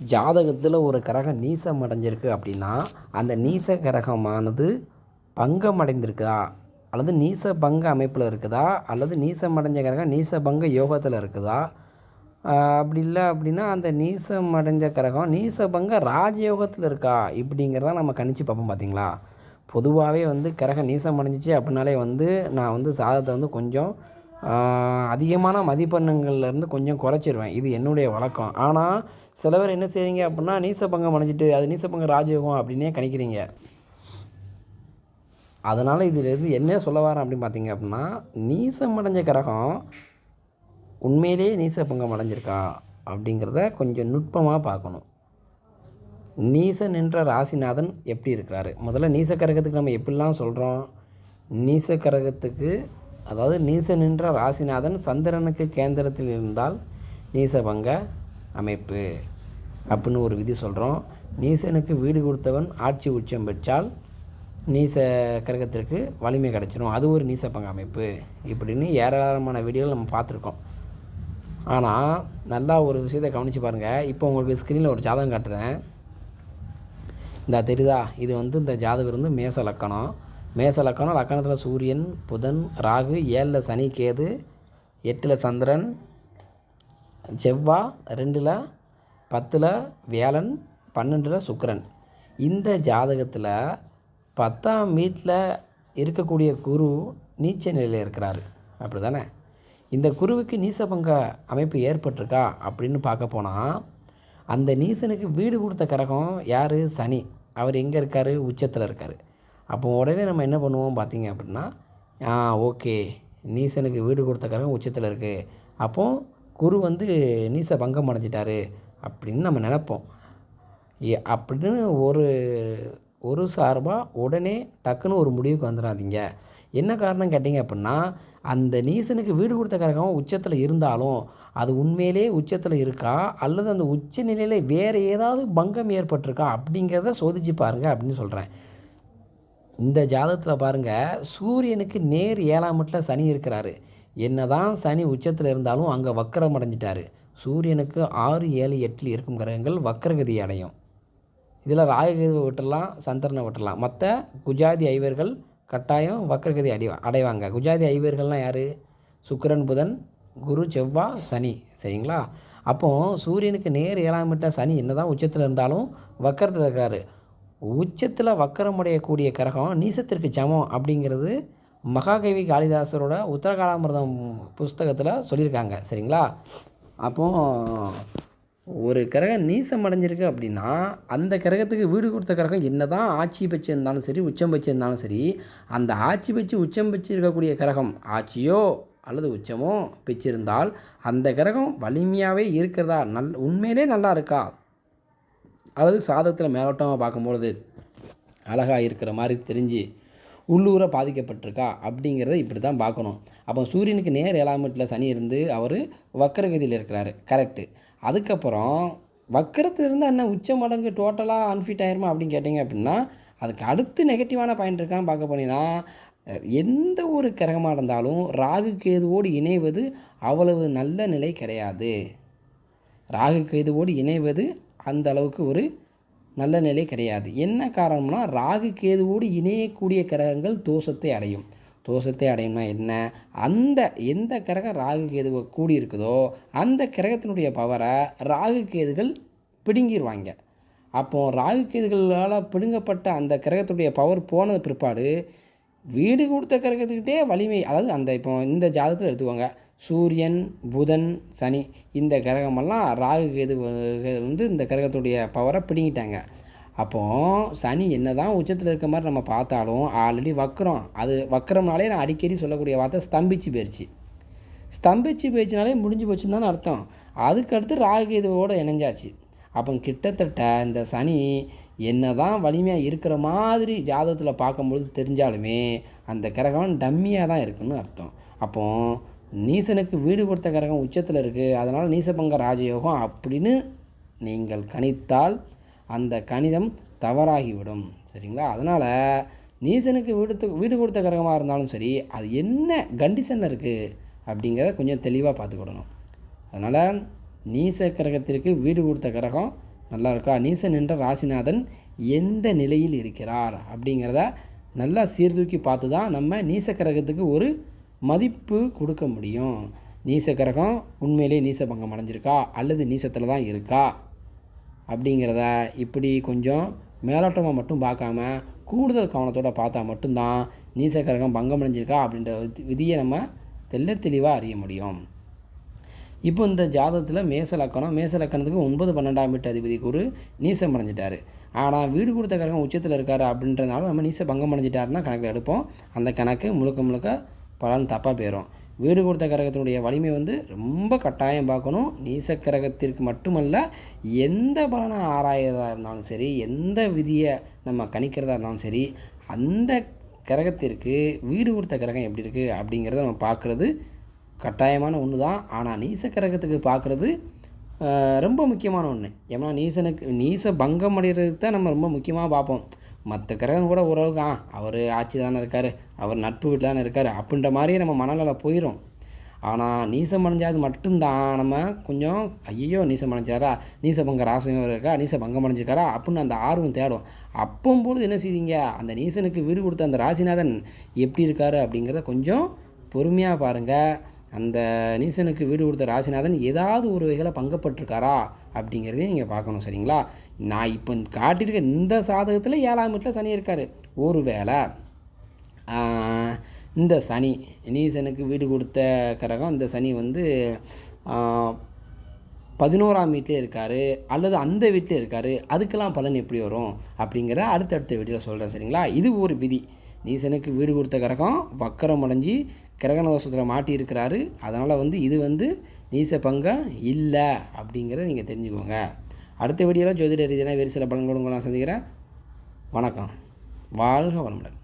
ஜாதகத்தில் ஒரு கிரகம் நீசம் அடைஞ்சிருக்கு அப்படின்னா அந்த நீச கிரகமானது பங்கம் அடைந்திருக்குதா அல்லது நீச பங்க அமைப்பில் இருக்குதா? அல்லது நீசம் அடைஞ்ச கிரகம் நீச பங்க யோகத்தில் இருக்குதா? அப்படி இல்லை அப்படின்னா அந்த நீசம் அடைஞ்ச கிரகம் நீச பங்க ராஜயோகத்தில் இருக்கா? இப்படிங்கிறத நம்ம கணிச்சு பார்ப்போம் பார்த்தீங்களா பொதுவாகவே வந்து கிரகம் நீசம் அடைஞ்சிச்சு அப்படின்னாலே வந்து நான் வந்து சாதத்தை வந்து கொஞ்சம் அதிகமான மதிப்பெண்ணுங்கள்லேருந்து கொஞ்சம் குறைச்சிருவேன். இது என்னுடைய வழக்கம். ஆனால் சிலவர் என்ன செய்கிறீங்க அப்படின்னா நீசப்பங்கம் அடைஞ்சிட்டு அது நீசப்பங்கம் ராஜயோகம் அப்படின்னே கணிக்கிறீங்க. அதனால் இதிலிருந்து என்ன சொல்ல வரேன் அப்படின்னு பார்த்தீங்க அப்படின்னா நீசம் அடைஞ்ச கிரகம் உண்மையிலேயே நீசபங்கம் அடைஞ்சிருக்கா அப்படிங்கிறத கொஞ்சம் நுட்பமாக பார்க்கணும். நீசன் என்ற ராசிநாதன் எப்படி இருக்கிறாரு? முதல்ல நீச கரகத்துக்கு நம்ம எப்படிலாம் சொல்கிறோம் நீச கரகத்துக்கு அதாவது நீசன் என்ற ராசிநாதன் சந்திரனுக்கு கேந்திரத்தில் இருந்தால் நீசபங்க அமைப்பு அப்படின்னு ஒரு விதி சொல்கிறோம் நீசனுக்கு வீடு கொடுத்தவன் ஆட்சி உச்சம் பெற்றால் நீச கிரகத்திற்கு வலிமை கிடச்சிரும். அது ஒரு நீசபங்க அமைப்பு இப்படின்னு ஏராளமான வீடியோகள் நம்ம பார்த்துருக்கோம். ஆனால் நல்லா ஒரு விஷயத்தை கவனித்து பாருங்கள் இப்போ உங்களுக்கு ஸ்க்ரீனில் ஒரு ஜாதகம் காட்டுறேன். இந்த தெரியுதா? இது வந்து இந்த ஜாதகம் வந்து மேச லக்கணம். மேச லக்கணம் லக்கணத்தில் சூரியன் புதன் ராகு ஏழில் சனி கேது எட்டில் சந்திரன் செவ்வாய் ரெண்டில் பத்தில் வியாழன் பன்னெண்டில் சுக்கரன். இந்த ஜாதகத்தில் பத்தாம் வீட்டில் இருக்கக்கூடிய குரு நீச்ச நிலையில் இருக்கிறாரு. அப்படி தானே இந்த குருவுக்கு நீசபங்க அமைப்பு ஏற்பட்டிருக்கா அப்படின்னு பார்க்க போனால் அந்த நீசனுக்கு வீடு கொடுத்த கரகம் யார்? சனி. அவர் எங்கே இருக்கார்? உச்சத்தில் இருக்கார். அப்போ உடனே நம்ம என்ன பண்ணுவோம் பார்த்தீங்க அப்படின்னா ஆ ஓகே. நீசனுக்கு வீடு கொடுத்த கிரகம் உச்சத்தில் இருக்குது அப்போ குரு வந்து நீச பங்கம் அடைஞ்சிட்டாரு அப்படின்னு நம்ம நினைப்போம். ஏ- அப்படின்னு ஒரு ஒரு சார்பாக உடனே டக்குன்னு ஒரு முடிவுக்கு வந்துடாதீங்க என்ன காரணம் கேட்டிங்க அப்படின்னா அந்த நீசனுக்கு வீடு கொடுத்த கிரகம் உச்சத்தில் இருந்தாலும் அது உண்மையிலே உச்சத்தில் இருக்கா? அல்லது அந்த உச்ச நிலையில் வேறு ஏதாவது பங்கம் ஏற்பட்டிருக்கா? அப்படிங்கிறத சோதிச்சு பாருங்கள் அப்படின்னு சொல்கிறேன் இந்த ஜாதகத்தில் பாருங்கள் சூரியனுக்கு நேர் ஏழாம் வீட்டில் சனி இருக்கிறாரு. என்னதான் சனி உச்சத்தில் இருந்தாலும் அங்கே வக்கரம் அடைஞ்சிட்டாரு. சூரியனுக்கு ஆறு ஏழு எட்டில் இருக்கும் கிரகங்கள் வக்கரகதி அடையும். இதில் ராகுகேதுவை விட்டுடலாம் சந்திரனை விட்டுடலாம் மற்ற குஜாதி ஐவர்கள் கட்டாயம் வக்கரகதி அடி அடைவாங்க. குஜாதி ஐவர்கள்லாம் யார்? சுக்கரன் புதன் குரு செவ்வாய் சனி. சரிங்களா? அப்போது சூரியனுக்கு நேர் ஏழாம் வீட்டில் சனி என்னதான் உச்சத்தில் இருந்தாலும் வக்கரத்தில் இருக்கிறாரு உச்சத்தில் வக்கரமுடையக்கூடிய கிரகம் நீசத்திற்கு சமம் அப்படிங்கிறது மகாகவி காளிதாசரோட உத்தரகாலாமிரதம் புஸ்தகத்தில் சொல்லியிருக்காங்க. சரிங்களா? அப்போ ஒரு கிரகம் நீசம் அடைஞ்சிருக்கு அப்படின்னா அந்த கிரகத்துக்கு வீடு கொடுத்த கிரகம் என்ன தான் ஆட்சி பெற்று இருந்தாலும் சரி உச்சம் பெற்று இருந்தாலும் சரி அந்த ஆட்சி பச்சு உச்சம் பச்சு இருக்கக்கூடிய கிரகம் ஆட்சியோ அல்லது உச்சமோ பெற்றிருந்தால் அந்த கிரகம் வலிமையாகவே இருக்கிறதா? நல் உண்மையிலே நல்லா இருக்கா? அல்லது சாதத்தில் மேலோட்டமாக பார்க்கும்பொழுது அழகாக இருக்கிற மாதிரி தெரிஞ்சு உள்ளூரை பாதிக்கப்பட்டிருக்கா அப்படிங்கிறத இப்படி தான் பார்க்கணும். அப்போ சூரியனுக்கு நேர் ஏழாம் வீட்டில் சனி இருந்து அவர் வக்கரகதியில் இருக்கிறாரு. கரெக்டு அதுக்கப்புறம் வக்கரத்தில் இருந்து என்ன உச்ச மடங்கு டோட்டலாக அன்ஃபிட் ஆயிருமா அப்படின்னு கேட்டிங்க அப்படின்னா அதுக்கு அடுத்து நெகட்டிவான பாயிண்ட் இருக்கான்னு பார்க்க போனீங்கன்னா எந்த ஒரு கிரகமாக இருந்தாலும் ராகு கேதுவோடு இணைவது அவ்வளவு நல்ல நிலை கிடையாது. ராகு கேதுவோடு இணைவது அந்த அளவுக்கு ஒரு நல்ல நிலை கிடையாது. என்ன காரணம்னா ராகு கேதுவோடு இணையக்கூடிய கிரகங்கள் தோஷத்தை அடையும். தோஷத்தை அடையும்னா என்ன? அந்த எந்த கிரகம் ராகு கேதுவை கூடி இருக்குதோ அந்த கிரகத்தினுடைய பவரை ராகு கேதுகள் பிடுங்கிடுவாங்க அப்போ ராகு கேதுகளால் பிடுங்கப்பட்ட அந்த கிரகத்துடைய பவர் போனது பிற்பாடு வீடு கொடுத்த கிரகத்துக்கிட்டே வலிமை அதாவது அந்த இப்போ இந்த ஜாதகத்தில் எடுத்துக்கோங்க. சூரியன் புதன் சனி இந்த கிரகமெல்லாம் ராகு கேது வந்து இந்த கிரகத்துடைய பவரை பிடுங்கிட்டாங்க. அப்போது சனி என்ன தான் உச்சத்தில் இருக்க மாதிரி நம்ம பார்த்தாலும் ஆல்ரெடி வக்கரம் அது வக்கரம்னாலே நான் அடிக்கடி சொல்லக்கூடிய வார்த்தை ஸ்தம்பிச்சு போயிடுச்சு ஸ்தம்பிச்சு போயிடுச்சுனாலே முடிஞ்சு போச்சுன்னு தானே அர்த்தம். அதுக்கடுத்து ராகுகேதுவோட இணைஞ்சாச்சு. அப்போ கிட்டத்தட்ட இந்த சனி என்ன தான் வலிமையாக இருக்கிற மாதிரி ஜாதகத்தில் பார்க்கும்பொழுது தெரிஞ்சாலுமே அந்த கிரகம் டம்மியாக தான் இருக்குன்னு அர்த்தம். அப்போது நீசனுக்கு வீடு கொடுத்த கிரகம் உச்சத்தில் இருக்குது அதனால் நீசபங்க ராஜயோகம் அப்படின்னு நீங்கள் கணித்தால் அந்த கணிதம் தவறாகிவிடும். சரிங்களா? அதனால் நீசனுக்கு வீடு வீடு கொடுத்த கிரகமாக இருந்தாலும் சரி அது என்ன கண்டிஷனில் இருக்குது அப்படிங்கிறத கொஞ்சம் தெளிவாக பார்த்துக்கிடணும் அதனால் நீச கிரகத்திற்கு வீடு கொடுத்த கிரகம் நல்லா இருக்கா? நீசன் என்ற ராசிநாதன் எந்த நிலையில் இருக்கிறார் அப்படிங்கிறத நல்லா சீர்தூக்கி பார்த்து தான் நம்ம நீச கிரகத்துக்கு ஒரு மதிப்பு கொடுக்க முடியும். நீச கிரகம் உண்மையிலே நீச பங்கம் அடைஞ்சிருக்கா? அல்லது நீசத்தில் தான் இருக்கா? அப்படிங்கிறத இப்படி கொஞ்சம் மேலோட்டமாக மட்டும் பார்க்காம கூடுதல் கவனத்தோடு பார்த்தா மட்டும்தான் நீச கிரகம் பங்கம் அடைஞ்சிருக்கா அப்படின்ற விதியை நம்ம தெள்ள தெளிவாக அறிய முடியும். இப்போ இந்த ஜாதகத்தில் மேச லக்கணம் மேச லக்கணத்துக்கு ஒன்பது பன்னெண்டாம் வீட்டு அதிபதி குரு நீசம் அடைஞ்சிட்டார். ஆனால் வீடு கொடுத்த கிரகம் உச்சத்தில் இருக்கார் அப்படின்றதுனால நம்ம நீச பங்கம் அடைஞ்சிட்டாருன்னா கணக்கில் எடுப்போம். அந்த கணக்கு முழுக்க முழுக்க பலன் தப்பாக போயிடும் வீடு கொடுத்த கிரகத்தினுடைய வலிமை வந்து ரொம்ப கட்டாயம் பார்க்கணும். நீச கிரகத்திற்கு மட்டுமல்ல எந்த பலனை ஆராயறதா இருந்தாலும் சரி எந்த விதியை நம்ம கணிக்கிறதா இருந்தாலும் சரி அந்த கிரகத்திற்கு வீடு கொடுத்த கிரகம் எப்படி இருக்குது அப்படிங்கிறத நம்ம பார்க்குறது கட்டாயமான ஒன்று தான் ஆனால் நீச கிரகத்துக்கு பார்க்குறது ரொம்ப முக்கியமான ஒன்று ஏன்னா நீசனுக்கு நீச பங்கம் அடைகிறதுக்கு தான் நம்ம ரொம்ப முக்கியமாக பார்ப்போம். மற்ற கிரகம் கூட ஓரளவுக்கு ஆ அவர் ஆட்சி தானே இருக்கார் அவர் நட்பு வீட்டில் தானே இருக்கார் அப்படின்ற மாதிரியே நம்ம மனநல போயிடும் ஆனால் நீசம் அடைஞ்சாது மட்டும்தான். நம்ம கொஞ்சம் ஐயோ நீசம் அடைஞ்சாரா? நீச பங்க ராசகம் இருக்கா? நீச பங்கம் அடைஞ்சிருக்காரா? அப்படின்னு அந்த ஆர்வம் தேடும். அப்போம்பொழுது என்ன செய்வீங்க அந்த நீசனுக்கு வீடு கொடுத்த அந்த ராசிநாதன் எப்படி இருக்காரு அப்படிங்கிறத கொஞ்சம் பொறுமையாக பாருங்கள் அந்த நீசனுக்கு வீடு கொடுத்த ராசிநாதன் ஏதாவது ஒரு வகையில் பங்கப்பட்டிருக்காரா அப்படிங்கிறதையும் நீங்கள் பார்க்கணும் சரிங்களா? நான் இப்போ காட்டியிருக்க இந்த சாதகத்தில் ஏழாம் வீட்டில் சனி இருக்கார். ஒரு வேளை இந்த சனி நீசனுக்கு வீடு கொடுத்த கரகம் இந்த சனி வந்து பதினோராம் வீட்டிலே இருக்கார் அல்லது அந்த வீட்டிலே இருக்கார் அதுக்கெல்லாம் பலன் எப்படி வரும் அப்படிங்கிற அடுத்தடுத்த வீடியோவில் சொல்கிறேன் சரிங்களா? இது ஒரு விதி. நீசனுக்கு வீடு கொடுத்த கரகம் வக்கரம் அடைஞ்சி கிரகண தோஷத்தில் மாட்டி இருக்கிறாரு அதனால் வந்து இது வந்து நீச பங்கம் இல்லை அப்படிங்கிறத நீங்கள் தெரிஞ்சுக்கோங்க. அடுத்த வீடியோவில் ஜோதிட ரீதியான வேறு சில பலன்களும் நான் சந்திக்கிறேன். வணக்கம். வாழ்க வளமுடன்.